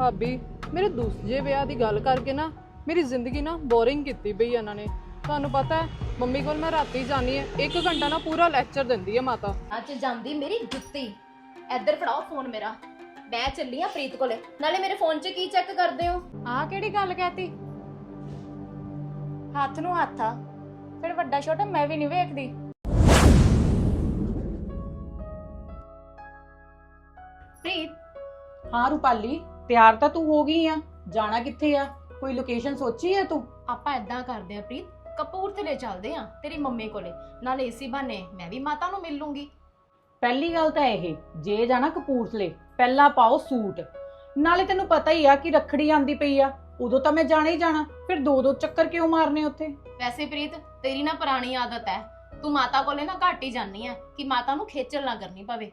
ਭਾਬੀ ਮੇਰੇ ਦੂਸਰੇ ਵਿਆਹ ਦੀ ਗੱਲ ਕਰਕੇ ਨਾ ਮੇਰੀ ਜ਼ਿੰਦਗੀ ਨਾ ਬੋਰਿੰਗ ਕੀਤੀ ਪਈ ਇਹਨਾਂ ਨੇ। ਤੁਹਾਨੂੰ ਪਤਾ ਹੈ ਮੰਮੀ ਕੋਲ ਮੈਂ ਰਾਤੀ ਜਾਣੀ ਹੈ 1 ਘੰਟਾ ਨਾ ਪੂਰਾ ਲੈਕਚਰ ਦਿੰਦੀ ਹੈ ਮਾਤਾ। ਅੱਜ ਜਾਂਦੀ ਮੇਰੀ ਜੁੱਤੀ। ਇੱਧਰ ਫੜਾਓ ਫੋਨ ਮੇਰਾ। ਮੈਂ ਚੱਲੀ ਆ ਪ੍ਰੀਤ ਕੋਲੇ। ਨਾਲੇ ਮੇਰੇ ਫੋਨ 'ਚ ਕੀ ਚੈੱਕ ਕਰਦੇ ਹੋ? ਆਹ ਕਿਹੜੀ ਗੱਲ ਕਹਿਤੀ? ਹੱਥ ਨੂੰ ਹੱਥ ਆ। ਫਿਰ ਵੱਡਾ ਛੋਟਾ ਮੈਂ ਵੀ ਨਹੀਂ ਵੇਖਦੀ। ਪ੍ਰੀਤ? ਹਾਂ ਰੂਪਾਲੀ। ਤਿਆਰ ਤਾਂ ਤੂੰ ਹੋ ਗਈ ਆ ਜਾਣਾ ਕਿੱਥੇ ਆ? ਕੋਈ ਲੋਕੇਸ਼ਨ ਸੋਚੀ ਆ ਤੂੰ? ਆਪਾਂ ਏਦਾਂ ਕਰਦੇ ਆ ਪ੍ਰੀਤ ਕਪੂਰਥਲੇ ਚੱਲਦੇ ਆ ਤੇਰੀ ਮੰਮੀ ਕੋਲੇ ਨਾਲੇ ਇਸੀ ਬਹਾਨੇ ਮੈਂ ਵੀ ਮਾਤਾ ਨੂੰ ਮਿਲ ਲੂੰਗੀ। ਪਹਿਲੀ ਗੱਲ ਤਾਂ ਇਹ ਜੇ ਜਾਣਾ ਕਪੂਰਥਲੇ ਪਹਿਲਾਂ ਪਾਓ ਸੂਟ। ਨਾਲੇ ਤੈਨੂੰ ਪਤਾ ਹੀ ਆ ਕਿ ਰੱਖੜੀ ਆਂਦੀ ਪਈ ਆ ਉਦੋਂ ਤਾਂ ਮੈਂ ਜਾਣਾ ਹੀ ਜਾਣਾ ਫਿਰ ਦੋ ਦੋ ਚੱਕਰ ਕਿਉਂ ਮਾਰਨੇ ਉੱਥੇ? ਵੈਸੇ ਪ੍ਰੀਤ ਤੇਰੀ ਨਾ ਪੁਰਾਣੀ ਆਦਤ ਹੈ ਤੂੰ ਮਾਤਾ ਕੋਲੇ ਨਾ ਘੱਟ ਹੀ ਜਾਂਦੀ ਆ ਕਿ ਮਾਤਾ ਨੂੰ ਖੇਚਲ ਨਾ ਕਰਨੀ ਪਵੇ।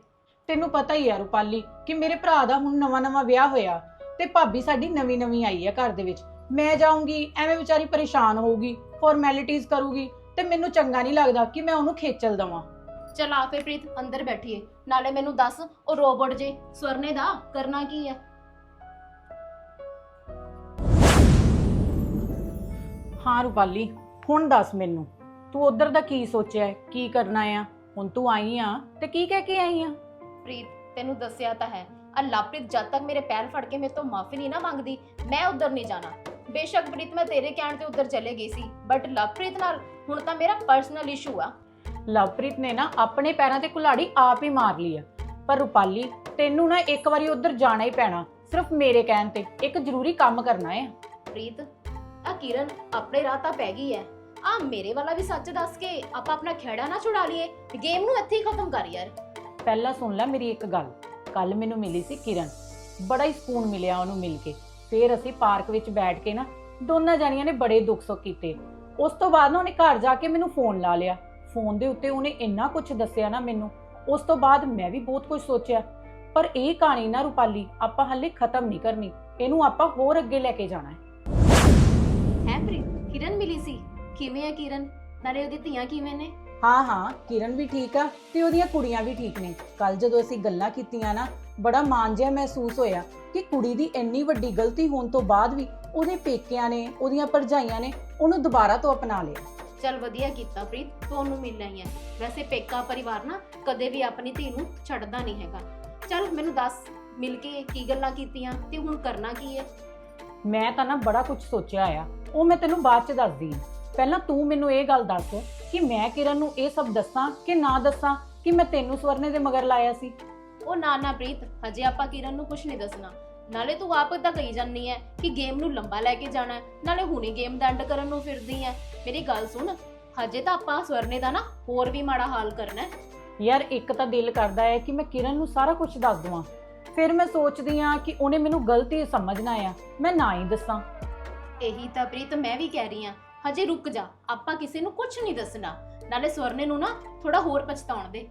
ਤੈਨੂੰ ਪਤਾ ਹੀ ਆ ਰੂਪਾਲੀ ਕਿ ਮੇਰੇ ਭਰਾ ਦਾ ਹੁਣ ਨਵਾਂ ਨਵਾਂ ਵਿਆਹ ਹੋਇਆ ਤੇ ਭਾਬੀ ਸਾਡੀ ਨਵੀਂ ਨਵੀਂ ਆਈ ਆ ਘਰ ਦੇ ਵਿੱਚ। ਮੈਂ ਜਾਊਂਗੀ ਐਵੇਂ ਵਿਚਾਰੀ ਪਰੇਸ਼ਾਨ ਹੋਊਗੀ ਫਾਰਮੈਲਿਟੀਆਂ ਕਰੂਗੀ ਤੇ ਮੈਨੂੰ ਚੰਗਾ ਨਹੀਂ ਲੱਗਦਾ ਕਿ ਮੈਂ ਉਹਨੂੰ ਖੇਚਲ ਦਵਾਂ। ਚਲ ਆ ਫੇ ਪ੍ਰੀਤ ਅੰਦਰ ਬੈਠੀਏ। ਨਾਲੇ ਮੈਨੂੰ ਦੱਸ ਉਹ ਰੋਬੋਟ ਜੇ ਸਵਰਨੇ ਦਾ ਕਰਨਾ ਕੀ ਹੈ ਹਾਂ ਰੂਪਾਲੀ ਹੁਣ ਦੱਸ ਮੈਨੂੰ ਤੂੰ ਉਧਰ ਦਾ ਕੀ ਸੋਚਿਆ ਹੈ? ਕੀ ਕਰਨਾ ਆ? ਹੁਣ ਤੂੰ ਆਈ ਆ ਤੇ ਕੀ ਕਹਿ ਕੇ ਆਈ ਆ? ਪ੍ਰੀਤ ਤੈਨੂੰ ਦੱਸਿਆ ਤਾਂ ਹੈ। ਆ ਲਾਪ੍ਰੀਤ ਜਦ ਤੱਕ ਮੇਰੇ ਪੈਰ ਫੜ ਕੇ ਮੇਰੇ ਤੋਂ ਮਾਫੀ ਨਹੀਂ ਨਾ ਮੰਗਦੀ ਮੈਂ ਉਧਰ ਨਹੀਂ ਜਾਣਾ। ਬੇਸ਼ੱਕ ਪ੍ਰੀਤ ਮੈਂ ਤੇਰੇ ਕਹਿਣ ਤੇ ਉਧਰ ਚਲੇ ਗਈ ਸੀ ਬਟ ਲਵਪ੍ਰੀਤ ਨਾਲ ਹੁਣ ਤਾਂ ਮੇਰਾ ਪਰਸਨਲ ਇਸ਼ੂ ਆ। ਲਵਪ੍ਰੀਤ ਨੇ ਨਾ ਆਪਣੇ ਪੈਰਾਂ ਤੇ ਕੁਲਾੜੀ ਆਪ ਹੀ ਮਾਰ ਲਈ ਆ। ਪਰ ਰੂਪਾਲੀ ਤੈਨੂੰ ਨਾ ਇੱਕ ਵਾਰੀ ਉਧਰ ਜਾਣਾ ਹੀ ਪੈਣਾ ਸਿਰਫ ਮੇਰੇ ਕਹਿਣ ਤੇ ਇੱਕ ਜ਼ਰੂਰੀ ਕੰਮ ਕਰਨਾ ਹੈ ਪ੍ਰੀਤ ਆ ਕਿਰਨ ਆਪਣੇ ਰਾਹ ਤਾਂ ਪੈ ਗਈ ਐ। ਆ ਮੇਰੇ ਵਾਲਾ ਵੀ ਸੱਚ ਦੱਸ ਕੇ ਆਪਾਂ ਆਪਣਾ ਖੇੜਾ ਨਾ ਛੁਡਾ ਲਈਏ ਗੇਮ ਨੂੰ ਇੱਥੇ ਹੀ ਖਤਮ ਕਰ ਯਾਰ। ਪਹਿਲਾਂ ਸੁਣ ਲੈ ਮੇਰੀ ਇੱਕ ਗੱਲ ਕੱਲ ਮੈਨੂੰ ਮਿਲੀ ਸੀ ਕਿਰਨ। ਬੜਾ ਹੀ ਸਕੂਨ ਮਿਲਿਆ ਉਹਨੂੰ ਮਿਲ ਕੇ। ਫਿਰ ਅਸੀਂ ਪਾਰਕ ਵਿੱਚ ਬੈਠ ਕੇ ਨਾ ਦੋਨਾਂ ਜਾਨੀਆਂ ਨੇ ਬੜੇ ਦੁੱਖ ਸੁੱਖ ਕੀਤੇ। ਉਸ ਤੋਂ ਬਾਅਦ ਨਾ ਉਹਨੇ ਘਰ ਜਾ ਕੇ ਮੈਨੂੰ ਫੋਨ ਲਾ ਲਿਆ। ਫੋਨ ਦੇ ਉੱਤੇ ਉਹਨੇ ਇੰਨਾ ਕੁਝ ਦੱਸਿਆ ਨਾ ਮੈਨੂੰ। ਉਸ ਤੋਂ ਬਾਅਦ ਮੈਂ ਵੀ ਬਹੁਤ ਕੁਝ ਸੋਚਿਆ। ਪਰ ਇਹ ਕਹਾਣੀ ਨਾ ਰੂਪਾਲੀ, ਆਪਾਂ ਹੱਲੇ ਖਤਮ ਨਹੀਂ ਕਰਨੀ। ਇਹਨੂੰ ਆਪਾਂ ਹੋਰ ਅੱਗੇ ਲੈ ਕੇ ਜਾਣਾ ਹੈ। ਹੈ ਪ੍ਰੀਤ, ਕਿਰਨ ਮਿਲੀ ਸੀ? ਕਿਵੇਂ ਹੈ ਕਿਰਨ? ਨਾਲੇ ਉਹਦੀ ਧੀਆਂ ਕਿਵੇਂ ਨੇ? ਹਾਂ ਹਾਂ ਕਿਰਨ ਵੀ ਠੀਕ ਆ ਤੇ ਉਹਦੀਆਂ ਕੁੜੀਆਂ ਵੀ ਠੀਕ ਨੇ। ਕੱਲ ਜਦੋਂ ਅਸੀਂ ਗੱਲਾਂ ਕੀਤੀਆਂ ਨਾ ਬੜਾ ਮਾਣ ਜਿਹਾ ਮਹਿਸੂਸ ਹੋਇਆ ਕਿ ਕੁੜੀ ਦੀ ਇੰਨੀ ਵੱਡੀ ਗਲਤੀ ਹੋਣ ਤੋਂ ਬਾਅਦ ਵੀ ਉਹਦੇ ਪੇਕਿਆਂ ਨੇ ਉਹਦੀਆਂ ਭਰਜਾਈਆਂ ਨੇ ਉਹਨੂੰ ਦੁਬਾਰਾ ਤੋਂ ਅਪਣਾ ਲਿਆ। ਚਲ ਵਧੀਆ ਕੀਤਾ ਪ੍ਰੀਤ ਤੂੰ ਉਹਨੂੰ ਮਿਲ ਆਈ ਹੈ ਵੈਸੇ ਪੇਕਾ ਪਰਿਵਾਰ ਨਾ ਕਦੇ ਵੀ ਆਪਣੀ ਧੀ ਨੂੰ ਛੱਡਦਾ ਨਹੀਂ ਹੈਗਾ। ਚਲ ਮੈਨੂੰ ਦੱਸ ਮਿਲ ਕੇ ਕੀ ਗੱਲਾਂ ਕੀਤੀਆਂ ਤੇ ਹੁਣ ਕਰਨਾ ਕੀ ਹੈ ਮੈਂ ਤਾਂ ਨਾ ਬੜਾ ਕੁਝ ਸੋਚਿਆ ਆ। ਉਹ ਮੈਂ ਤੈਨੂੰ ਬਾਅਦ ਚ ਦੱਸਦੀ ਹਾਂ ਪਹਿਲਾਂ ਤੂੰ ਮੈਨੂੰ ਇਹ ਗੱਲ ਦੱਸ ਕਿ ਮੈਂ ਕਿਰਨ ਨੂੰ ਇਹ ਸਭ ਦੱਸਾਂ ਕਿ ਨਾ ਦੱਸਾਂ ਕਿ ਮੈਂ ਤੈਨੂੰ ਸਵਰਨੇ ਦੇ ਮਗਰ ਲਾਇਆ ਸੀ? ਉਹ ਨਾ ਨਾ ਪ੍ਰੀਤ ਹਜੇ ਆਪਾਂ ਕਿਰਨ ਨੂੰ ਕੁਝ ਨਹੀਂ ਦੱਸਣਾ। ਨਾਲੇ ਤੂੰ ਆਪ ਤਾਂ ਕਹੀ ਜਾਂਦੀ ਹੈ ਕਿ ਗੇਮ ਨੂੰ ਲੰਬਾ ਲੈ ਕੇ ਜਾਣਾ ਹੈ, ਨਾਲੇ ਹੁਣੇ ਗੇਮ ਦਾ ਐਂਡ ਕਰਨ ਨੂੰ ਫਿਰਦੀ ਹੈ ਮੇਰੀ ਗੱਲ ਸੁਣ ਹਜੇ ਤਾਂ ਆਪਾਂ ਸਵਰਨੇ ਦਾ ਨਾ ਹੋਰ ਵੀ ਮਾੜਾ ਹਾਲ ਕਰਨਾ ਹੈ ਯਾਰ ਇੱਕ ਤਾਂ ਦਿਲ ਕਰਦਾ ਹੈ ਕਿ ਮੈਂ ਕਿਰਨ ਨੂੰ ਸਾਰਾ ਕੁਝ ਦੱਸ ਦਵਾਂ। ਫਿਰ ਮੈਂ ਸੋਚਦੀ ਆ ਕਿ ਉਹਨੇ ਮੈਨੂੰ ਗਲਤੀ ਸਮਝਣਾ ਆ। ਮੈਂ ਨਾ ਹੀ ਦੱਸਾਂ। ਇਹੀ ਤਾਂ ਪ੍ਰੀਤ ਮੈਂ ਵੀ ਕਹਿ ਰਹੀ ਹਾਂ ਹਜੇ ਰੁਕ ਜਾ ਆਪਾਂ ਕਿਸੇ ਨੂੰ ਕੁਝ ਨਹੀਂ ਦੱਸਣਾ। ਨਾਲੇ ਸਵਰਨੇ ਨੂੰ ਨਾ ਥੋੜਾ ਹੋਰ ਪਛਤਾਉਣ ਦੇ।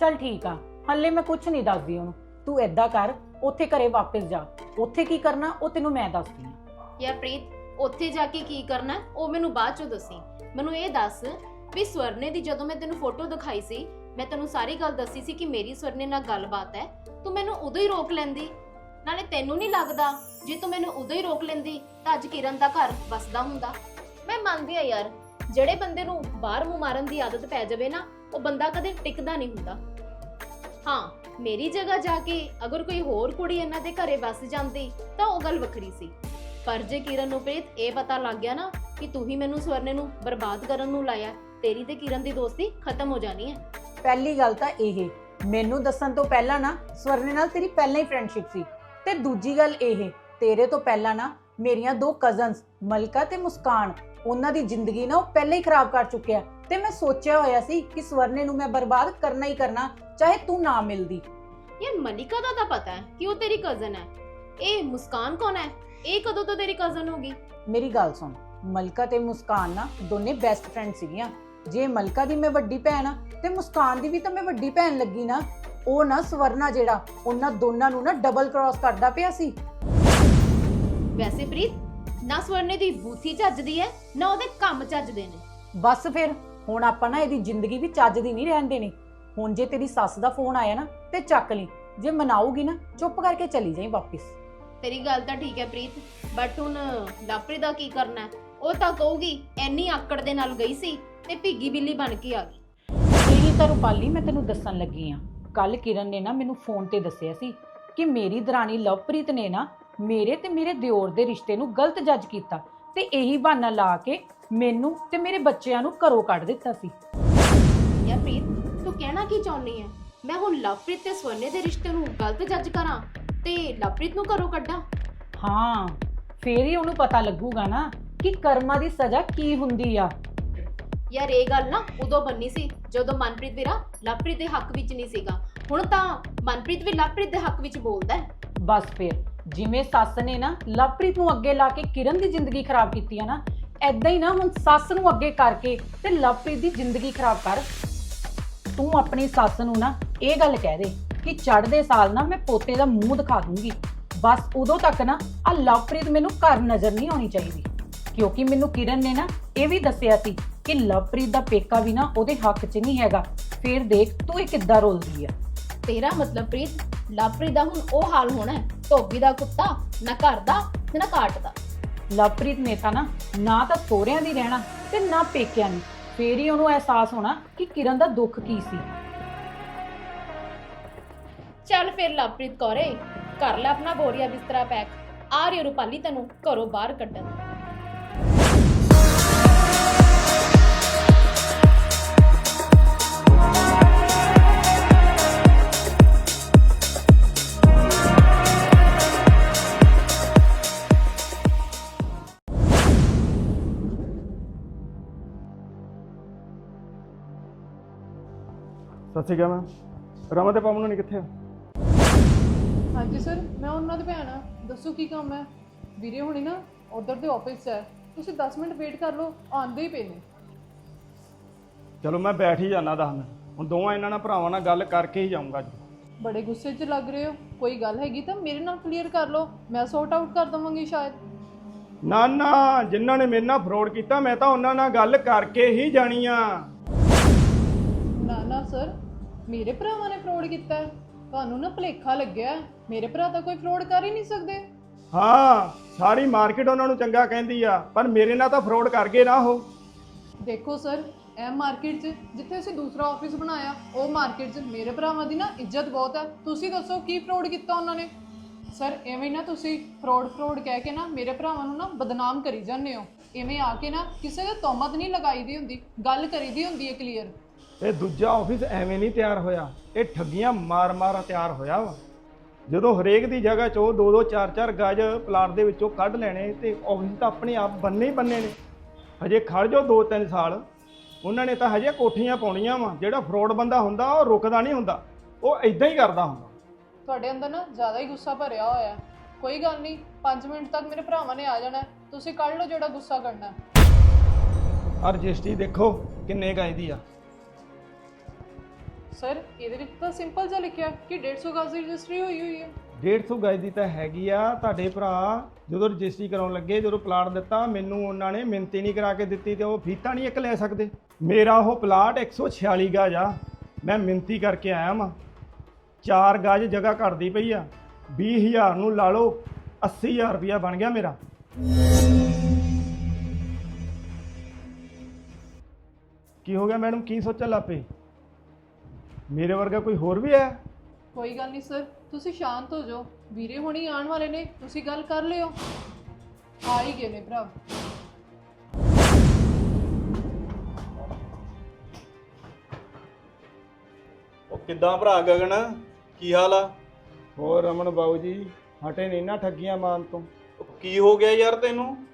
ਚੱਲ ਠੀਕ ਆ ਹੱਲੇ ਮੈਂ ਕੁਝ ਨਹੀਂ ਦੱਸਦੀ ਉਹਨੂੰ। ਤੂੰ ਏਦਾਂ ਕਰ ਉੱਥੇ ਘਰੇ ਵਾਪਸ ਜਾ। ਉੱਥੇ ਕੀ ਕਰਨਾ ਉਹ ਤੈਨੂੰ ਮੈਂ ਦੱਸਦੀ ਆ ਯਾ ਪ੍ਰੀਤ ਉੱਥੇ ਜਾ ਕੇ ਕੀ ਕਰਨਾ ਉਹ ਮੈਨੂੰ ਬਾਅਦ ਚੋਂ ਦੱਸੀ। ਮੈਨੂੰ ਇਹ ਦੱਸ ਵੀ ਸਵਰਨੇ ਦੀ ਜਦੋਂ ਮੈਂ ਤੈਨੂੰ ਫੋਟੋ ਦਿਖਾਈ ਸੀ ਮੈਂ ਤੈਨੂੰ ਸਾਰੀ ਗੱਲ ਦੱਸੀ ਸੀ ਕਿ ਮੇਰੀ ਸਵਰਨੇ ਨਾਲ ਗੱਲਬਾਤ ਹੈ ਤੂੰ ਮੈਨੂੰ ਉਦੋਂ ਹੀ ਰੋਕ ਲੈਂਦੀ। ਨਾਲੇ ਤੈਨੂੰ ਨਹੀਂ ਲੱਗਦਾ ਜੇ ਤੂੰ ਮੈਨੂੰ ਉਦੋਂ ਹੀ ਰੋਕ ਲੈਂਦੀ ਤਾਂ ਅੱਜ ਕਿਰਨ ਦਾ ਘਰ ਵਸਦਾ ਹੁੰਦਾ। ਮੈਂ ਮੰਨਦੀ ਆ ਯਾਰ, ਜਿਹੜੇ ਬੰਦੇ ਨੂੰ ਬਾਹਰ ਮੂੰਹ ਮਾਰਨ ਦੀ ਆਦਤ ਪੈ ਜਾਵੇ ਨਾ, ਉਹ ਬੰਦਾ ਕਦੇ ਟਿਕਦਾ ਨਹੀਂ ਹੁੰਦਾ। ਹਾਂ, ਮੇਰੀ ਜਗ੍ਹਾ ਜਾ ਕੇ ਅਗਰ ਕੋਈ ਹੋਰ ਕੁੜੀ ਇਹਨਾਂ ਦੇ ਘਰੇ ਵਸ ਜਾਂਦੀ, ਤਾਂ ਉਹ ਗੱਲ ਵੱਖਰੀ ਸੀ। ਪਰ ਜੇ ਕਿਰਨ ਨੂੰ ਪ੍ਰੀਤ ਇਹ ਪਤਾ ਲੱਗ ਗਿਆ ਨਾ ਕਿ ਤੂੰ ਹੀ ਮੈਨੂੰ ਸਵਰਨੇ ਨੂੰ ਬਰਬਾਦ ਕਰਨ ਨੂੰ ਲਾਇਆ, ਤੇਰੀ ਤੇ ਕਿਰਨ ਦੀ ਦੋਸਤੀ ਖਤਮ ਹੋ ਜਾਣੀ ਹੈ ਪਹਿਲੀ ਗੱਲ ਤਾਂ ਇਹ ਮੈਨੂੰ ਦੱਸਣ ਤੋਂ ਪਹਿਲਾਂ ਨਾ ਸਵਰਨੇ ਨਾਲ ਤੇਰੀ ਪਹਿਲਾਂ ਹੀ ਫਰੈਂਡਸ਼ਿਪ ਸੀ। ਤੇ ਦੂਜੀ ਗੱਲ ਇਹ ਤੇਰੇ ਤੋਂ ਪਹਿਲਾਂ ਨਾ ਮੇਰੀਆਂ ਦੋ ਕਜ਼ਨਸ ਮਲਕਾ ਤੇ ਮੁਸਕਾਨ ਉਹਨਾਂ ਦੀ ਜ਼ਿੰਦਗੀ ਨਾ ਉਹ ਪਹਿਲਾਂ ਹੀ ਖਰਾਬ ਕਰ ਚੁੱਕਿਆ ਤੇ ਮੈਂ ਸੋਚਿਆ ਹੋਇਆ ਸੀ ਕਿ ਸਵਰਨੇ ਨੂੰ ਮੈਂ ਬਰਬਾਦ ਕਰਨਾ ਹੀ ਕਰਨਾ ਚਾਹੇ ਤੂੰ ਨਾ ਮਿਲਦੀ। ਯਾਰ ਮਲਿਕਾ ਦਾ ਤਾਂ ਪਤਾ ਹੈ ਕਿ ਉਹ ਤੇਰੀ ਕਜ਼ਨ ਹੈ। ਇਹ ਮੁਸਕਾਨ ਕੌਣ ਹੈ? ਇਹ ਕਦੋਂ ਤੋਂ ਤੇਰੀ ਕਜ਼ਨ ਹੋਗੀ ਮੇਰੀ ਗੱਲ ਸੁਣ ਮਲਕਾ ਤੇ ਮੁਸਕਾਨ ਨਾ ਦੋਨੇ ਬੈਸਟ ਫਰੈਂਡ ਸੀਗੀਆਂ। ਜੇ ਮਲਕਾ ਦੀ ਮੈਂ ਵੱਡੀ ਭੈਣ ਆ ਤੇ ਮੁਸਕਾਨ ਦੀ ਵੀ ਤਾਂ ਮੈਂ ਵੱਡੀ ਭੈਣ ਲੱਗੀ ਨਾ ਉਹ ਨਾ ਸਵਰਨਾ ਜਿਹੜਾ ਉਹਨਾਂ ਦੋਨਾਂ ਨੂੰ ਨਾ ਡਬਲ ਕ੍ਰਾਸ ਕਰਦਾ ਪਿਆ ਸੀ। ਵੈਸੇ ਪ੍ਰੀਤ ਨਾ ਸਵਰਨੇ ਦੀ ਬੂਥੀ ਚੱਜਦੀ ਹੈ ਨਾ ਉਹਦੇ ਕੰਮ ਚੱਜਦੇ ਨੇ। ਬਸ ਫਿਰ ਹੁਣ ਆਪਾਂ ਨਾ ਇਹਦੀ ਜ਼ਿੰਦਗੀ ਵੀ ਚੱਜ ਦੀ ਨਹੀਂ ਰਹਿਣ ਦੇਣੀ। ਹੁਣ ਜੇ ਤੇਰੀ ਸੱਸ ਦਾ ਫੋਨ ਆਇਆ ਨਾ ਤੇ ਚੱਕ ਲਈ। ਜੇ ਮਨਾਉਗੀ ਨਾ ਚੁੱਪ ਕਰਕੇ ਚਲੀ ਜਾਈ ਵਾਪਿਸ। ਤੇਰੀ ਗੱਲ ਤਾਂ ਠੀਕ ਹੈ ਪ੍ਰੀਤ ਬਟ ਹੁਣ ਲਾਪਰੀ ਦਾ ਕੀ ਕਰਨਾ ਹੈ? ਉਹ ਤਾਂ ਕਹੂਗੀ ਐਨੀ ਆਕੜ ਦੇ ਨਾਲ ਗਈ ਸੀ ਤੇ ਭਿੱਗੀ ਬਿੱਲੀ ਬਣ ਕੇ ਆ ਗਈ। ਇਹੀ ਤਾਂ ਰੂਪਾਲੀ ਮੈਂ ਤੈਨੂੰ ਦੱਸਣ ਲੱਗੀ ਆ। ਕੱਲ ਕਿਰਨ ਨੇ ਨਾ ਮੈਨੂੰ ਫੋਨ ਤੇ ਦੱਸਿਆ ਸੀ ਕਿ ਮੇਰੀ ਦਰਾਣੀ ਲਵਪ੍ਰੀਤ ਨੇ ਨਾ ਮੇਰੇ ਤੇ ਮੇਰੇ ਦਿਓਰ ਦੇ ਰਿਸ਼ਤੇ ਨੂੰ ਗਲਤ ਜੱਜ ਕੀਤਾ ਤੇ ਇਹੀ ਬਹਾਨਾ ਲਾ ਕੇ ਮੈਨੂੰ ਤੇ ਮੇਰੇ ਬੱਚਿਆਂ ਨੂੰ ਘਰੋਂ ਕੱਢ ਦਿੱਤਾ ਸੀ। ਯਾਰ ਪ੍ਰੀਤ ਤੂੰ ਕਹਿਣਾ ਕੀ ਚਾਹੁੰਦੀ ਹੈ ਮੈਂ ਹੁਣ ਲਵਪ੍ਰੀਤ ਤੇ ਸਵਰਨੇ ਦੇ ਰਿਸ਼ਤੇ ਨੂੰ ਗਲਤ ਜੱਜ ਕਰਾਂ ਤੇ ਲਵਪ੍ਰੀਤ ਨੂੰ ਘਰੋਂ ਕੱਢਾਂ? ਹਾਂ ਫੇਰ ਹੀ ਉਹਨੂੰ ਪਤਾ ਲੱਗੂਗਾ ਨਾ ਕਿ ਕਰਮਾਂ ਦੀ ਸਜ਼ਾ ਕੀ ਹੁੰਦੀ ਆ। ਯਾਰ ਇਹ ਗੱਲ ਨਾ ਉਦੋਂ ਬੰਨੀ ਸੀ ਜਦੋਂ ਮਨਪ੍ਰੀਤ ਵੀਰਾ ਲਵਪ੍ਰੀਤ ਦੇ ਹੱਕ ਵਿੱਚ ਨਹੀਂ ਸੀਗਾ। ਹੁਣ ਤਾਂ ਮਨਪ੍ਰੀਤ ਵੀ ਲਵਪ੍ਰੀਤ ਦੇ ਹੱਕ ਵਿੱਚ ਬੋਲਦਾ ਹੈ। ਬਸ ਫਿਰ ਜਿਵੇਂ ਸੱਸ ਨੇ ਨਾ ਲਵਪ੍ਰੀਤ ਨੂੰ ਅੱਗੇ ਲਾ ਕੇ ਕਿਰਨ ਦੀ ਜ਼ਿੰਦਗੀ ਖਰਾਬ ਕੀਤੀ ਆ ਨਾ ਐਦਾਂ ਹੀ ਨਾ ਹੁਣ ਸੱਸ ਨੂੰ ਅੱਗੇ ਕਰਕੇ ਤੇ ਲਵਪ੍ਰੀਤ ਦੀ ਜ਼ਿੰਦਗੀ ਖਰਾਬ ਕਰ। ਤੂੰ ਆਪਣੀ ਸੱਸ ਨੂੰ ਨਾ ਇਹ ਗੱਲ ਕਹਿ ਦੇ ਕਿ ਚੜ੍ਹਦੇ ਸਾਲ ਨਾ ਮੈਂ ਪੋਤੇ ਦਾ ਮੂੰਹ ਦਿਖਾ ਦੂੰਗੀ। ਬਸ ਉਦੋਂ ਤੱਕ ਨਾ ਆ ਲਵਪ੍ਰੀਤ ਮੈਨੂੰ ਘਰ ਨਜ਼ਰ ਨਹੀਂ ਆਉਣੀ ਚਾਹੀਦੀ। ਕਿਉਂਕਿ ਮੈਨੂੰ ਕਿਰਨ ਨੇ ਨਾ ਇਹ ਵੀ ਦੱਸਿਆ ਸੀ ਕਿ ਲਵਪ੍ਰੀਤ ਦਾ ਪੇਕਾ ਵੀ ਨਾ ਉਹਦੇ ਹੱਕ 'ਚ ਨਹੀਂ ਹੈਗਾ। ਫੇਰ ਦੇਖ ਤੂੰ ਇਹ ਕਿੱਦਾਂ ਰੋਲਦੀ ਆ। ਤੇਰਾ ਮਤਲਬ ਪ੍ਰੀਤ ਲਵਪ੍ਰੀਤ ਦਾ ਹੁਣ ਉਹ ਹਾਲ ਹੋਣਾ ਹੈ। ਧੋਬੀ ਦਾ ਕੁੱਤਾ ਨਾ ਘਰ ਦਾ ਤੇ ਨਾ ਕਾਟ ਦਾ। ਲਵਪ੍ਰੀਤ ਨੇ ਤਾਂ ਨਾ ਨਾ ਤਾਂ ਸੋਹਰਿਆਂ ਦੀ ਰਹਿਣਾ ਤੇ ਨਾ ਪੇਕਿਆਂ ਦੀ ਫੇਰ ਹੀ ਉਹਨੂੰ ਅਹਿਸਾਸ ਹੋਣਾ ਕਿ ਕਿਰਨ ਦਾ ਦੁੱਖ ਕੀ ਸੀ। ਚੱਲ ਫਿਰ ਲਵਪ੍ਰੀਤ ਕੌਰੇ ਕਰ ਲੈ ਆਪਣਾ ਬੋਰੀਆ ਬਿਸਤਰਾ ਪੈਕ। ਆ ਰਹੀ ਰੂਪਾਲੀ ਤੈਨੂੰ ਘਰੋਂ ਬਾਹਰ ਕੱਢਣ। ਸਤਿ ਸ਼੍ਰੀ ਅਕਾਲ ਮੈਮ। ਰਮਨ ਤੇ ਪਵਨ ਨਹੀਂ ਕਿੱਥੇ ਆ? ਹਾਂਜੀ ਸਰ ਮੈਂ ਉਹਨਾਂ ਦੀ ਭੈਣ ਆ। ਦੱਸੋ ਕੀ ਕੰਮ ਹੈ? ਵੀਰੇ ਹੁਣੀ ਨਾ ਉਧਰ ਦੇ ਆਫਿਸ 'ਚ ਹੈ। ਤੁਸੀਂ 10 ਮਿੰਟ ਵੇਟ ਕਰ ਲਓ ਆਉਂਦੇ ਹੀ ਪਏ ਨੇ। ਚਲੋ ਮੈਂ ਬੈਠ ਹੀ ਜਾਣਾ ਦਸ ਮਿੰਟ। ਹੁਣ ਦੋਵਾਂ ਇਹਨਾਂ ਨਾਲ ਭਰਾਵਾਂ ਨਾਲ ਗੱਲ ਕਰਕੇ ਹੀ ਜਾਊਂਗਾ ਅੱਜ। ਬੜੇ ਗੁੱਸੇ 'ਚ ਲੱਗ ਰਹੇ ਹੋ। ਕੋਈ ਗੱਲ ਹੈਗੀ ਤਾਂ ਮੇਰੇ ਨਾਲ ਕਲੀਅਰ ਕਰ ਲਓ। ਮੈਂ ਸੌਟ ਆਊਟ ਕਰ ਦਵਾਂਗੀ ਸ਼ਾਇਦ। ਨਾ ਨਾ ਜਿਨ੍ਹਾਂ ਨੇ ਮੇਰੇ ਨਾਲ ਫਰੋਡ ਕੀਤਾ ਮੈਂ ਤਾਂ ਉਹਨਾਂ ਨਾਲ ਗੱਲ ਕਰਕੇ ਹੀ ਜਾਣੀ ਆ। ਨਾ ਨਾ ਸਰ ਮੇਰੇ ਭਰਾਵਾਂ ਨੇ ਫਰੋਡ ਕੀਤਾ ਹੈ। ਤੁਹਾਨੂੰ ਨਾ ਭੁਲੇਖਾ ਲੱਗਿਆ ਹੈ। ਮੇਰੇ ਭਰਾ ਤਾਂ ਕੋਈ ਫਰੋਡ ਕਰ ਹੀ ਨਹੀਂ ਸਕਦੇ। ਹਾਂ ਸਾਰੀ ਮਾਰਕੀਟ ਉਹਨਾਂ ਨੂੰ ਚੰਗਾ ਕਹਿੰਦੀ ਆ ਪਰ ਮੇਰੇ ਨਾਲ ਤਾਂ ਫਰੋਡ ਕਰ ਗਏ ਨਾ ਉਹ। ਦੇਖੋ ਸਰ ਇਹ ਮਾਰਕੀਟ 'ਚ ਜਿੱਥੇ ਅਸੀਂ ਦੂਸਰਾ ਆਫਿਸ ਬਣਾਇਆ ਉਹ ਮਾਰਕੀਟ 'ਚ ਮੇਰੇ ਭਰਾਵਾਂ ਦੀ ਨਾ ਇੱਜ਼ਤ ਬਹੁਤ ਹੈ। ਤੁਸੀਂ ਦੱਸੋ ਕੀ ਫਰੋਡ ਕੀਤਾ ਉਹਨਾਂ ਨੇ? ਸਰ ਐਵੇਂ ਨਾ ਤੁਸੀਂ ਫਰੋਡ ਫਰੋਡ ਕਹਿ ਕੇ ਨਾ ਮੇਰੇ ਭਰਾਵਾਂ ਨੂੰ ਨਾ ਬਦਨਾਮ ਕਰੀ ਜਾਂਦੇ ਹੋ। ਐਵੇਂ ਆ ਕੇ ਨਾ ਕਿਸੇ ਦੇ ਤੋਮਤ ਨਹੀਂ ਲਗਾਈ ਦੀ ਹੁੰਦੀ ਗੱਲ ਕਰੀਦੀ ਹੁੰਦੀ ਹੈ ਕਲੀਅਰ ਇਹ ਦੂਜਾ ਆਫਿਸ ਐਵੇਂ ਨਹੀਂ ਤਿਆਰ ਹੋਇਆ। ਇਹ ਠੱਗੀਆਂ ਮਾਰ-ਮਾਰ ਤਿਆਰ ਹੋਇਆ ਵਾ। ਜਦੋਂ ਹਰੇਕ ਦੀ ਜਗ੍ਹਾ 'ਚੋਂ 2-2 4-4 ਗਜ ਪਲਾਟ ਦੇ ਵਿੱਚੋਂ ਕੱਢ ਲੈਣੇ ਤੇ ਆਫਿਸ ਤਾਂ ਆਪਣੇ ਆਪ ਬੰਨੇ ਹੀ ਬੰਨੇ ਨੇ। ਹਜੇ ਖੜ ਜਾਓ 2-3 ਸਾਲ। ਉਹਨਾਂ ਨੇ ਤਾਂ ਹਜੇ ਕੋਠੀਆਂ ਪਾਉਣੀਆਂ ਵਾ। ਜਿਹੜਾ ਫਰੋਡ ਬੰਦਾ ਹੁੰਦਾ ਉਹ ਰੁਕਦਾ ਨਹੀਂ ਹੁੰਦਾ। ਉਹ ਇਦਾਂ ਹੀ ਕਰਦਾ ਹੁੰਦਾ। ਤੁਹਾਡੇ ਅੰਦਰ ਨਾ ਜ਼ਿਆਦਾ ਹੀ ਗੁੱਸਾ ਭਰਿਆ ਹੋਇਆ ਹੈ। ਕੋਈ ਗੱਲ ਨਹੀਂ 5 ਮਿੰਟ ਤੱਕ ਮੇਰੇ ਭਰਾਵਾਂ ਨੇ ਆ ਜਾਣਾ ਹੈ। ਤੁਸੀਂ ਕੱਢ ਲਓ ਜਿਹੜਾ ਗੁੱਸਾ ਕਰਨਾ ਹੈ। ਆ ਰਜਿਸਟਰੀ ਦੇਖੋ ਕਿੰਨੇ ਗਜ ਦੀ ਆ। ਸਰ ਇਹਦੇ ਵਿੱਚ ਤਾਂ ਸਿੰਪਲ ਜਿਹਾ ਲਿਖਿਆ ਕਿ 150 ਗਜ਼ ਦੀ ਰਜਿਸਟਰੀ ਹੋਈ ਹੋਈ ਹੈ। 150 ਗਜ ਦੀ ਤਾਂ ਹੈਗੀ ਆ। ਤੁਹਾਡੇ ਭਰਾ ਜਦੋਂ ਰਜਿਸਟਰੀ ਕਰਾਉਣ ਲੱਗੇ, ਜਦੋਂ ਪਲਾਟ ਦਿੱਤਾ, ਮੈਨੂੰ ਉਹਨਾਂ ਨੇ ਮਿੰਤੀ ਨਹੀਂ ਕਰਾ ਕੇ ਦਿੱਤੀ ਤੇ ਉਹ ਫੀਤਾ ਨਹੀਂ ਇੱਕ ਲੈ ਸਕਦੇ। ਮੇਰਾ ਉਹ ਪਲਾਟ 146 ਗਜ ਆ। ਮੈਂ ਮਿੰਤੀ ਕਰਕੇ ਆਇਆ ਵਾਂ। 4 ਗਜ ਜਗ੍ਹਾ ਘਟਦੀ ਪਈ ਆ। 20000 ਨੂੰ ਲਾ ਲਓ 80000 ਰੁਪਇਆ ਬਣ ਗਿਆ ਮੇਰਾ। ਕੀ ਹੋ ਗਿਆ ਮੈਡਮ? ਕੀ ਸੋਚਣ ਲੱਪੇ ਮੇਰੇ ਵਰਗਾ ਕੋਈ ਹੋਰ ਵੀ ਹੈ? ਕੋਈ ਗੱਲ ਨਹੀਂ ਸਰ ਤੁਸੀਂ ਸ਼ਾਂਤ ਹੋ ਜਾਓ। ਵੀਰੇ ਹੁਣੀ ਆਉਣ ਵਾਲੇ ਨੇ ਤੁਸੀਂ ਗੱਲ ਕਰ ਲਿਓ। ਆ ਹੀ ਗਏ ਨੇ ਭਰਾ। ਉਹ ਕਿੱਦਾਂ ਭਰਾ ਗਗਨ? ਕੀ ਹਾਲ ਆ? ਹੋਰ ਰਮਨ ਬਾਬੂ ਜੀ ਹਟੇ ਨਹੀਂ ਨਾ ਠੱਗੀਆਂ ਮਾਰਨ ਤੋਂ। ਉਹ ਕੀ ਹੋ ਗਿਆ ਯਾਰ ਤੈਨੂੰ?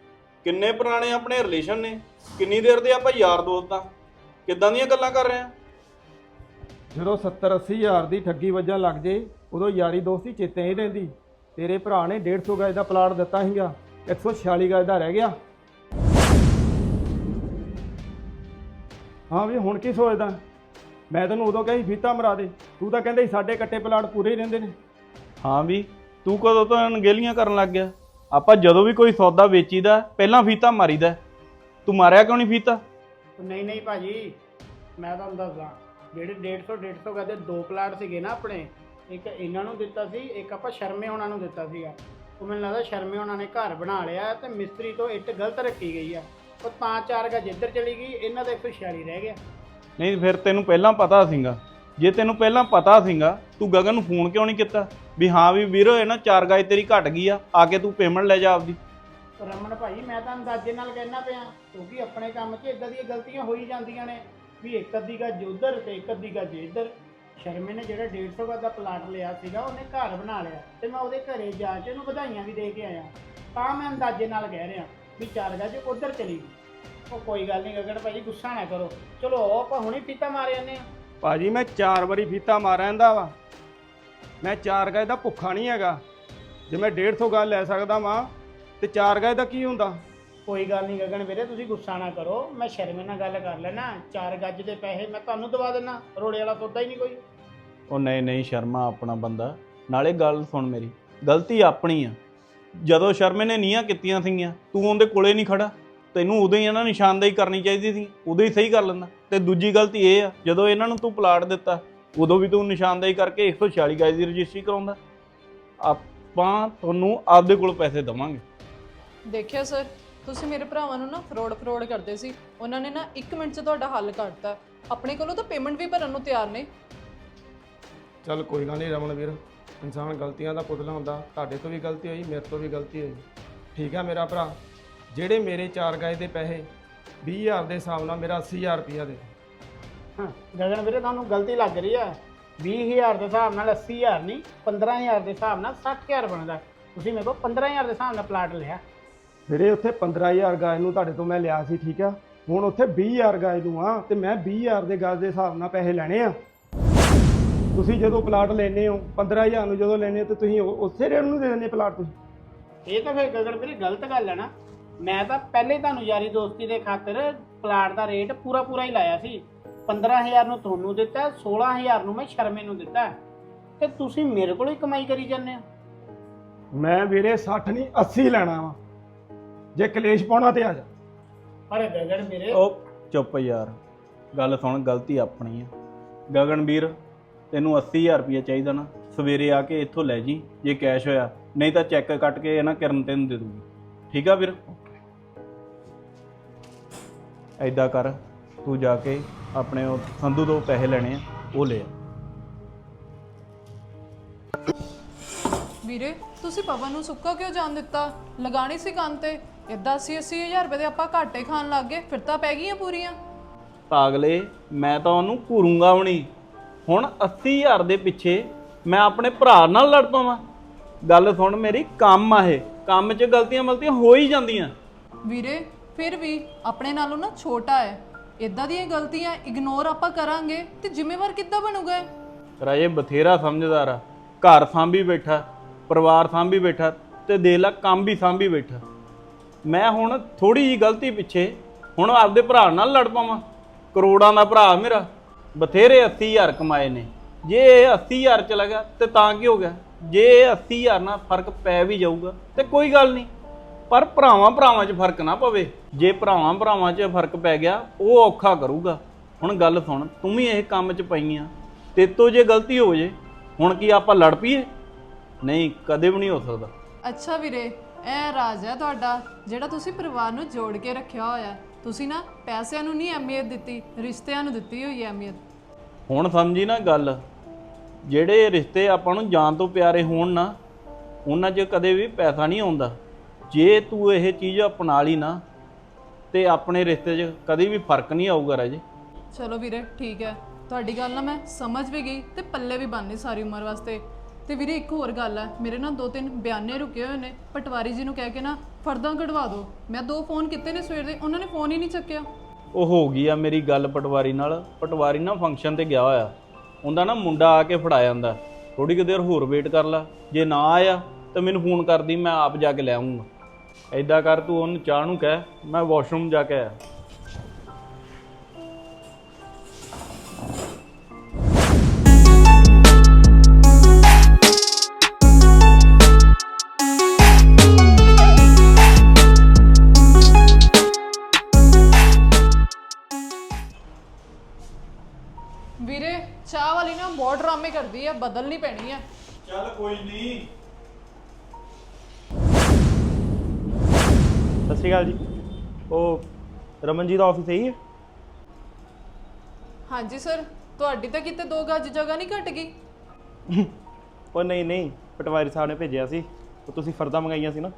ਕਿੰਨੇ ਪੁਰਾਣੇ ਆਪਣੇ ਰਿਲੇਸ਼ਨ ਨੇ? ਕਿੰਨੀ ਦੇਰ ਦੇ ਆਪਾਂ ਯਾਰ ਦੋਸਤ ਆ? ਕਿੱਦਾਂ ਦੀਆਂ ਗੱਲਾਂ ਕਰ ਰਹੇ ਆ? ਜਦੋਂ 70 80 ਹਜ਼ਾਰ ਦੀ ਠੱਗੀ ਵੱਜਣ ਲੱਗ ਜੇ ਉਦੋਂ ਯਾਰੀ ਦੋਸਤੀ ਚੇਤੇ ਨਹੀਂ ਰਹਿੰਦੀ। ਤੇਰੇ ਭਰਾ ਨੇ 150 ਗਜ ਦਾ ਪਲਾਟ ਦਿੱਤਾ ਸੀਗਾ 146 ਗਜ ਦਾ ਰਹਿ ਗਿਆ। ਹਾਂ ਵੀ ਹੁਣ ਕੀ ਸੋਚਦਾ? ਮੈਂ ਤੈਨੂੰ ਉਦੋਂ ਕਹੀ ਫੀਤਾ ਮਰਾ ਦੇ। ਤੂੰ ਤਾਂ ਕਹਿੰਦਾ ਸੀ ਸਾਡੇ ਕੱਟੇ ਪਲਾਟ ਪੂਰੇ ਹੀ ਰਹਿੰਦੇ ਨੇ। ਹਾਂ ਵੀ ਤੂੰ ਕਦੋਂ ਤੋਂ ਅਣਗਹਿਲੀਆਂ ਕਰਨ ਲੱਗ ਗਿਆ? ਆਪਾਂ ਜਦੋਂ ਵੀ ਕੋਈ ਸੌਦਾ ਵੇਚੀਦਾ ਪਹਿਲਾਂ ਫੀਤਾ ਮਾਰੀਦਾ। ਤੂੰ ਮਾਰਿਆ ਕਿਉਂ ਨਹੀਂ ਫੀਤਾ? ਨਹੀਂ ਨਹੀਂ ਭਾਜੀ ਮੈਂ ਤੁਹਾਨੂੰ ਦੱਸਦਾ। ਜਿਹੜੇ 150 150 ਗਜ ਦੇ ਪਲਾਟ ਸੀਗੇ ਨਾ ਆਪਣੇ ਇੱਕ ਇਹਨਾਂ ਨੂੰ ਦਿੱਤਾ ਸੀ ਇੱਕ ਆਪਾਂ ਸ਼ਰਮੇ ਹੋਣਾ ਨੂੰ ਦਿੱਤਾ ਸੀਗਾ। ਉਹ ਮੈਨੂੰ ਲੱਗਦਾ ਸ਼ਰਮੇ ਉਹਨਾਂ ਨੇ ਘਰ ਬਣਾ ਲਿਆ ਤੇ ਮਿਸਤਰੀ ਤੋਂ ਇੱਟ ਗਲਤ ਰੱਖੀ ਗਈ ਆ। ਉਹ ਤਾਂ ਚਾਰ ਗੱਜ ਇੱਧਰ ਚਲੀ ਗਈ ਇਹਨਾਂ ਦਾ 146 ਰਹਿ ਗਿਆ। ਨਹੀਂ ਫਿਰ ਤੈਨੂੰ ਪਹਿਲਾਂ ਪਤਾ ਸੀਗਾ। ਜੇ ਤੈਨੂੰ ਪਹਿਲਾਂ ਪਤਾ ਸੀਗਾ ਤੂੰ ਗਗਨ ਨੂੰ ਫੋਨ ਕਿਉਂ ਨਹੀਂ ਕੀਤਾ? ਵੀ ਹਾਂ ਵੀ ਵੀਰ ਹੋਏ ਨਾ ਚਾਰ ਗਾਇ ਤੇਰੀ ਘਟ ਗਈ ਆ ਆ ਕੇ ਤੂੰ ਪੇਮੈਂਟ ਲੈ ਜਾ ਆਪਦੀ। ਰਮਨ ਭਾਈ ਮੈਂ ਤਾਂ ਅੰਦਾਜ਼ੇ ਨਾਲ ਕਹਿਣਾ ਪਿਆ ਕਿਉਂਕਿ ਆਪਣੇ ਕੰਮ 'ਚ ਇਦਾਂ ਦੀਆਂ ਗਲਤੀਆਂ ਹੋਈ ਜਾਂਦੀਆਂ ਨੇ। ਵੀ ਇੱਕ ਅੱਧੀ ਗੱਜ ਉਧਰ ਤੇ ਇੱਕ ਅੱਧੀ ਗੱਜ ਇੱਧਰ। ਸ਼ਰਮੇ ਨੇ ਜਿਹੜਾ 150 ਗੱਜ ਦਾ ਪਲਾਟ ਲਿਆ ਸੀਗਾ, ਉਹਨੇ ਘਰ ਬਣਾ ਲਿਆ ਤੇ ਮੈਂ ਉਹਦੇ ਘਰੇ ਜਾ ਕੇ ਉਹਨੂੰ ਵਧਾਈਆਂ ਵੀ ਦੇ ਕੇ ਆਇਆ। ਤਾਂ ਮੈਂ ਅੰਦਾਜ਼ੇ ਨਾਲ ਕਹਿ ਰਿਹਾ ਵੀ ਚਾਰ ਗੱਜ ਉਧਰ ਚਲੀ ਗਈ। ਉਹ ਕੋਈ ਗੱਲ ਨਹੀਂ ਗਗਨ ਭਾਈ ਗੁੱਸਾ ਨਾ ਕਰੋ। ਚਲੋ ਆਪਾਂ ਹੁਣੇ ਫੀਤਾ ਮਾਰ ਜਾਂਦੇ ਆ ਭਾਜੀ, ਮੈਂ ਚਾਰ ਵਾਰੀ ਫੀਤਾ ਮਾਰ ਆਂਦਾ ਵਾ। ਮੈਂ ਚਾਰ ਗੱਜ ਦਾ ਭੁੱਖਾ ਨਹੀਂ ਹੈਗਾ। ਜੇ ਮੈਂ 150 ਗਾਇ ਲੈ ਸਕਦਾ ਵਾਂ, ਤੇ ਚਾਰ ਗਾਇ ਦਾ ਕੀ ਹੁੰਦਾ? ਕੋਈ ਗੱਲ ਨਹੀਂ ਗਗਨ ਵੀਰੇ ਤੁਸੀਂ ਗੁੱਸਾ ਨਾ ਕਰੋ। ਮੈਂ ਸ਼ਰਮੇ ਨਾਲ ਗੱਲ ਕਰ ਲੈਣਾ ਚਾਰ ਗੱਜ ਦੇ ਪੈਸੇ ਮੈਂ ਤੁਹਾਨੂੰ ਦਵਾ ਦੇਣਾ ਰੋੜੇ ਵਾਲਾ ਸੌਦਾ ਹੀ ਨਹੀਂ ਕੋਈ। ਉਹ ਨਹੀਂ ਨਹੀਂ ਸ਼ਰਮਾ ਆਪਣਾ ਬੰਦਾ। ਨਾਲੇ ਗੱਲ ਸੁਣ ਮੇਰੀ ਗਲਤੀ ਆਪਣੀ ਆ। ਜਦੋਂ ਸ਼ਰਮੇ ਨੇ ਨੀਆਂ ਕੀਤੀਆਂ ਸੀਗੀਆਂ ਤੂੰ ਉਹਦੇ ਕੋਲੇ ਨਹੀਂ ਖੜਾ। ਤੈਨੂੰ ਉਦੋਂ ਹੀ ਇਹਨਾਂ ਨਿਸ਼ਾਨਦੇਹੀ ਕਰਨੀ ਚਾਹੀਦੀ ਸੀ ਉਦੋਂ ਹੀ ਸਹੀ ਕਰ ਲੈਂਦਾ। ਤੇ ਦੂਜੀ ਗਲਤੀ ਇਹ ਆ ਜਦੋਂ ਇਹਨਾਂ ਨੂੰ ਤੂੰ ਪਲਾਟ ਦਿੱਤਾ ਉਦੋਂ ਵੀ ਤੂੰ ਨਿਸ਼ਾਨਦੇਹੀ ਕਰਕੇ 146 ਗਾਇ ਦੀ ਰਜਿਸਟਰੀ ਕਰਾਉਂਦਾ। ਆਪਾਂ ਤੁਹਾਨੂੰ ਆਪਦੇ ਕੋਲ ਪੈਸੇ ਦੇਵਾਂਗੇ। ਦੇਖਿਆ ਸਰ? ਤੁਸੀਂ ਮੇਰੇ ਭਰਾਵਾਂ ਨੂੰ ਨਾ ਫਰੋਡ ਫਰੋਡ ਕਰਦੇ ਸੀ। ਉਹਨਾਂ ਨੇ ਨਾ 1 ਮਿੰਟ 'ਚ ਤੁਹਾਡਾ ਹੱਲ ਕਰਤਾ ਆਪਣੇ ਕੋਲੋਂ ਤਾਂ ਪੇਮੈਂਟ ਵੀ ਭਰਨ ਨੂੰ ਤਿਆਰ ਨੇ। ਚੱਲ ਕੋਈ ਗੱਲ ਨਹੀਂ ਰਮਨ ਵੀਰ ਇਨਸਾਨ ਗਲਤੀਆਂ ਦਾ ਪੁਤਲਾ ਹੁੰਦਾ। ਤੁਹਾਡੇ ਤੋਂ ਵੀ ਗਲਤੀ ਹੋਈ ਮੇਰੇ ਤੋਂ ਵੀ ਗਲਤੀ ਹੋਈ। ਠੀਕ ਆ ਮੇਰਾ ਭਰਾ ਜਿਹੜੇ ਮੇਰੇ ਚਾਰ ਗਾਇ ਦੇ ਪੈਸੇ 20000 ਦੇ ਹਿਸਾਬ ਨਾਲ ਮੇਰਾ 80000 ਰੁਪਇਆ ਦੇ। ਹਾਂ ਗਗਨ ਵੀਰੇ ਤੁਹਾਨੂੰ ਗਲਤੀ ਲੱਗ ਰਹੀ ਆ। 20000 ਦੇ ਹਿਸਾਬ ਨਾਲ 80000 ਨਹੀਂ 15000 ਦੇ ਹਿਸਾਬ ਨਾਲ 60000 ਬਣਦਾ। ਤੁਸੀਂ ਮੇਰੇ ਕੋਲ 15000 ਦੇ ਹਿਸਾਬ ਨਾਲ ਪਲਾਟ ਲਿਆ। ਵੀਰੇ ਉੱਥੇ 15000 ਗਾਇ ਨੂੰ ਤੁਹਾਡੇ ਤੋਂ ਮੈਂ ਲਿਆ ਸੀ ਠੀਕ ਆ? ਹੁਣ ਉੱਥੇ 20000 ਗਾਇ ਨੂੰ ਆ ਤੇ ਮੈਂ 20000 ਦੇ ਗਾਇ ਦੇ ਹਿਸਾਬ ਨਾਲ ਪੈਸੇ ਲੈਣੇ ਆ। ਤੁਸੀਂ ਜਦੋਂ ਪਲਾਟ ਲੈਨੇ ਹੋ 15000 ਨੂੰ ਜਦੋਂ ਲੈਨੇ ਹੋ ਤੇ ਤੁਸੀਂ ਉਹ- ਉਸੇ ਰੇਟ ਨੂੰ ਦੇ ਦਿੰਦੇ ਪਲਾਟ ਤੁਸੀਂ। ਇਹ ਤਾਂ ਫਿਰ ਗਗਨ ਵੀਰੇ ਗਲਤ ਗੱਲ ਹੈ ਨਾ। ਮੈਂ ਤਾਂ ਪਹਿਲੇ ਹੀ ਤੁਹਾਨੂੰ ਯਾਰੀ ਦੋਸਤੀ ਦੇ ਖਾਤਰ ਪਲਾਟ ਦਾ ਰੇਟ ਪੂਰਾ ਪੂਰਾ ਹੀ ਲਾਇਆ ਸੀ। 15000 ਨੂੰ ਤੁਹਾਨੂੰ ਦਿੱਤਾ 16000 ਨੂੰ ਮੈਂ ਸ਼ਰਮੇ ਨੂੰ ਦਿੱਤਾ। ਤੇ ਤੁਸੀਂ ਮੇਰੇ ਕੋਲੋਂ ਹੀ ਕਮਾਈ ਕਰੀ ਜਾਂਦੇ ਹੋ। ਮੈਂ ਵੀਰੇ 60 ਨਹੀਂ 80 ਲੈਣਾ ਵਾ। ਜੇ ਕਲੇਸ਼ ਪਾਉਣਾ ਤੇ ਆ ਜਾ। ਪਰ ਗਗਨ ਵੀਰੇ ਉਹ ਚੁੱਪ ਯਾਰ ਗੱਲ ਸੁਣ ਗਲਤੀ ਆਪਣੀ ਆ। ਗਗਨਵੀਰ ਤੈਨੂੰ 80000 ਰੁਪਏ ਚਾਹੀਦਾ ਨਾ ਸਵੇਰੇ ਆ ਕੇ ਇੱਥੋਂ ਲੈ ਜੀ ਜੇ ਕੈਸ਼ ਹੋਇਆ। ਨਹੀਂ ਤਾਂ ਚੈੱਕ ਕੱਟ ਕੇ ਇਹ ਨਾ ਕਿਰਨ ਤੈਨੂੰ ਦੇ ਦੂਗੀ। ਠੀਕ ਆ ਵੀਰ? ਐਦਾਂ ਕਰ ਤੂੰ ਜਾ ਕੇ ਆਪਣੇ ਉਹ ਸੰਧੂ ਤੋਂ ਪੈਸੇ ਲੈਣੇ ਆ ਉਹ ਲੈ ਆ। ਵੀਰੇ ਤੁਸੀਂ ਪਵਨ ਨੂੰ ਸੁੱਕਾ ਕਿਉਂ ਜਾਣ ਦਿੱਤਾ? ਲਗਾਣੀ ਸੀ ਕੰਨ ਤੇ। ਇਦਾਂ 80 80000 ਰੁਪਏ ਦੇ ਆਪਾਂ ਘਾਟੇ ਖਾਣ ਲੱਗ ਗਏ ਫਿਰ ਤਾਂ ਪੈ ਗਈਆਂ ਪੂਰੀਆਂ। ਪਾਗਲੇ ਮੈਂ ਤਾਂ ਉਹਨੂੰ ਘੂਰੂੰਗਾ ਨਹੀਂ। ਹੁਣ 80000 ਦੇ ਪਿੱਛੇ ਮੈਂ ਆਪਣੇ ਭਰਾ ਨਾਲ ਲੜ ਪਵਾਂ। ਗੱਲ ਸੁਣ ਮੇਰੀ ਕੰਮ ਆ ਇਹ। ਕੰਮ 'ਚ ਗਲਤੀਆਂ ਮਲਤੀਆਂ ਹੋ ਹੀ ਜਾਂਦੀਆਂ। ਵੀਰੇ ਫਿਰ ਵੀ ਆਪਣੇ ਨਾਲੋਂ ਨਾ ਛੋਟਾ ਹੈ। ਇਦਾਂ ਦੀਆਂ ਗਲਤੀਆਂ ਇਗਨੋਰ ਆਪਾਂ ਕਰਾਂਗੇ ਤੇ ਜ਼ਿੰਮੇਵਾਰ ਕਿੱਦਾਂ ਬਣੂਗਾ ਇਹ? ਰਾਜੇ ਬਥੇਰਾ ਸਮਝਦਾਰ ਆ। ਘਰ ਸਾਂਭੀ ਬੈਠਾ ਪਰਿਵਾਰ ਸਾਂਭੀ ਬੈਠਾ ਤੇ ਦੇਖ ਲੈ ਕੰਮ ਵੀ ਸਾਂਭੀ ਬੈਠਾ। ਮੈਂ ਹੁਣ ਥੋੜੀ ਜੀ ਗਲਤੀ ਪਿੱਛੇ ਹੁਣ ਆਪਦੇ ਭਰਾ ਨਾਲ ਲੜ ਪਾਵਾਂ। ਕਰੋੜਾਂ ਦਾ ਭਰਾ ਮੇਰਾ, ਬਥੇਰੇ 80000 ਕਮਾਏ ਨੇ। ਜੇ ਇਹ 80000 ਚਲਾ ਗਿਆ ਤੇ ਤਾਂ ਕੀ ਹੋ ਗਿਆ? ਜੇ ਇਹ 80000 ਨਾਲ ਫ਼ਰਕ ਪੈ ਵੀ ਜਾਊਗਾ ਤੇ ਕੋਈ ਗੱਲ ਨਹੀਂ। ਪਰ ਭਰਾਵਾਂ ਭਰਾਵਾਂ 'ਚ ਫ਼ਰਕ ਨਾ ਪਵੇ। ਜੇ ਭਰਾਵਾਂ ਭਰਾਵਾਂ 'ਚ ਫ਼ਰਕ ਪੈ ਗਿਆ, ਉਹ ਔਖਾ ਕਰੂਗਾ। ਹੁਣ ਗੱਲ ਸੁਣ, ਤੂੰ ਵੀ ਇਹ ਕੰਮ 'ਚ ਪਈ ਆ। ਤੇਤੋਂ ਜੇ ਗਲਤੀ ਹੋ ਜੇ, ਹੁਣ ਕੀ ਆਪਾਂ ਲੜ ਪਈਏ? ਨਹੀਂ, ਕਦੇ ਵੀ ਨਹੀਂ ਹੋ ਸਕਦਾ। ਅੱਛਾ ਵੀਰੇ ਇਹ ਰਾਜ ਹੈ ਤੁਹਾਡਾ ਜਿਹੜਾ ਤੁਸੀਂ ਪਰਿਵਾਰ ਨੂੰ ਜੋੜ ਕੇ ਰੱਖਿਆ ਹੋਇਆ। ਹੈ। ਤੁਸੀਂ ਨਾ ਪੈਸਿਆਂ ਨੂੰ ਨਹੀਂ ਅਹਿਮੀਅਤ ਦਿੱਤੀ ਰਿਸ਼ਤਿਆਂ ਨੂੰ ਦਿੱਤੀ ਹੋਈ ਹੈ ਅਹਿਮੀਅਤ। ਹੁਣ ਸਮਝੀ ਨਾ ਗੱਲ। ਜਿਹੜੇ ਰਿਸ਼ਤੇ ਆਪਾਂ ਨੂੰ ਜਾਨ ਤੋਂ ਪਿਆਰੇ ਹੋਣ ਨਾ ਉਹਨਾਂ 'ਚ ਕਦੇ ਵੀ ਪੈਸਾ ਨਹੀਂ ਆਉਂਦਾ। ਜੇ ਤੂੰ ਇਹ ਚੀਜ਼ ਅਪਣਾ ਲਈ ਨਾ ਤੇ ਆਪਣੇ ਰਿਸ਼ਤੇ 'ਚ ਕਦੇ ਵੀ ਫ਼ਰਕ ਨਹੀਂ ਆਊਗਾ ਰਾਜੇ। ਚਲੋ ਵੀਰੇ ਠੀਕ ਹੈ। ਤੁਹਾਡੀ ਗੱਲ ਨਾ ਮੈਂ ਸਮਝ ਵੀ ਗਈ ਤੇ ਪੱਲੇ ਵੀ ਬੰਨ੍ਹਨੀ ਸਾਰੀ ਉਮਰ ਵਾਸਤੇ। ਤੇ ਵੀਰੇ ਇੱਕ ਹੋਰ ਗੱਲ ਹੈ ਮੇਰੇ ਨਾਲ ਦੋ ਤਿੰਨ ਬਿਆਨੇ ਰੁਕੇ ਹੋਏ ਨੇ, ਪਟਵਾਰੀ ਜੀ ਨੂੰ ਕਹਿ ਕੇ ਨਾ ਫਰਦਾਂ ਕਢਵਾ ਦਿਓ ਮੈਂ ਦੋ ਫੋਨ ਕੀਤੇ ਨੇ ਸਵੇਰ ਦੇ, ਉਹਨਾਂ ਨੇ ਫੋਨ ਹੀ ਨਹੀਂ ਚੱਕਿਆ। ਉਹ ਹੋ ਗਈ ਆ ਮੇਰੀ ਗੱਲ ਪਟਵਾਰੀ ਨਾਲ, ਪਟਵਾਰੀ ਨਾ ਫੰਕਸ਼ਨ ਤੇ ਗਿਆ ਹੋਇਆ। ਉਹਦਾ ਨਾ ਮੁੰਡਾ ਆ ਕੇ ਫੜਾ ਜਾਂਦਾ। ਥੋੜੀ ਕੁ ਦੇਰ ਹੋਰ ਵੇਟ ਕਰ ਲੈ। ਜੇ ਨਾ ਆਇਆ, ਤਾਂ ਮੈਨੂੰ ਫੋਨ ਕਰਦੀ, ਮੈਂ ਆਪ ਜਾ ਕੇ ਲੈ ਆਉਂਗਾ ਐਦਾਂ ਕਰ ਤੂੰ ਉਹਨੂੰ ਚਾਹ ਨੂੰ ਕਹਿ, ਮੈਂ ਵਾਸ਼ਰੂਮ ਜਾ ਕੇ ਆਇਆ। ਬਹੁਤ ਡਰਾਮੇ ਕਰਦੀ ਹੈ ਬਦਲਣੀ ਪੈਣੀ ਹੈ ਚੱਲ ਕੋਈ ਨਹੀਂ ਸ਼੍ਰੀ ਅਕਾਲ ਜੀ। ਉਹ ਰਮਨ ਜੀ ਦਾ ਆਫਿਸ ਇਹੀ ਹੈ ਹਾਂਜੀ ਸਰ ਤੁਹਾਡੀ ਤਾਂ ਕਿਤੇ ਦੋ ਗੱਜ ਜਗ੍ਹਾ ਨਹੀਂ ਘਟ ਗਈ। ਉਹ ਨਹੀਂ ਨਹੀਂ ਪਟਵਾਰੀ ਸਾਹਿਬ ਨੇ ਭੇਜਿਆ ਸੀ। ਉਹ ਤੁਸੀਂ ਫਰਦਾ ਮੰਗਾਈਆਂ ਸੀ ਨਾ।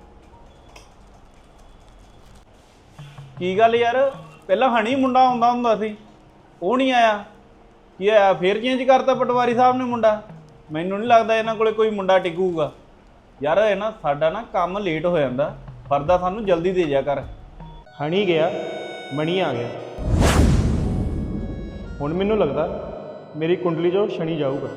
ਕੀ ਗੱਲ ਯਾਰ? ਪਹਿਲਾਂ ਹਣੀ ਮੁੰਡਾ ਆਉਂਦਾ ਹੁੰਦਾ ਸੀ। ਉਹ ਨਹੀਂ ਆਇਆ। ਕੀ ਹੋਇਆ? ਫੇਰ ਚੇਂਜ ਕਰਤਾ ਪਟਵਾਰੀ ਸਾਹਿਬ ਨੇ ਮੁੰਡਾ? ਮੈਨੂੰ ਨਹੀਂ ਲੱਗਦਾ ਇਹਨਾਂ ਕੋਲੇ ਕੋਈ ਮੁੰਡਾ ਟਿਕੂਗਾ। ਯਾਰ ਇਹ ਨਾ ਸਾਡਾ ਨਾ ਕੰਮ ਲੇਟ ਹੋ ਜਾਂਦਾ। ਫਰਦਾ ਸਾਨੂੰ ਜਲਦੀ ਦੇ ਜਾ ਕਰ। ਹਣੀ ਗਿਆ, ਮਣੀ ਆ ਗਿਆ। ਹੁਣ ਮੈਨੂੰ ਲੱਗਦਾ ਮੇਰੀ ਕੁੰਡਲੀ 'ਚੋਂ ਸ਼ਨੀ ਜਾਊਗਾ।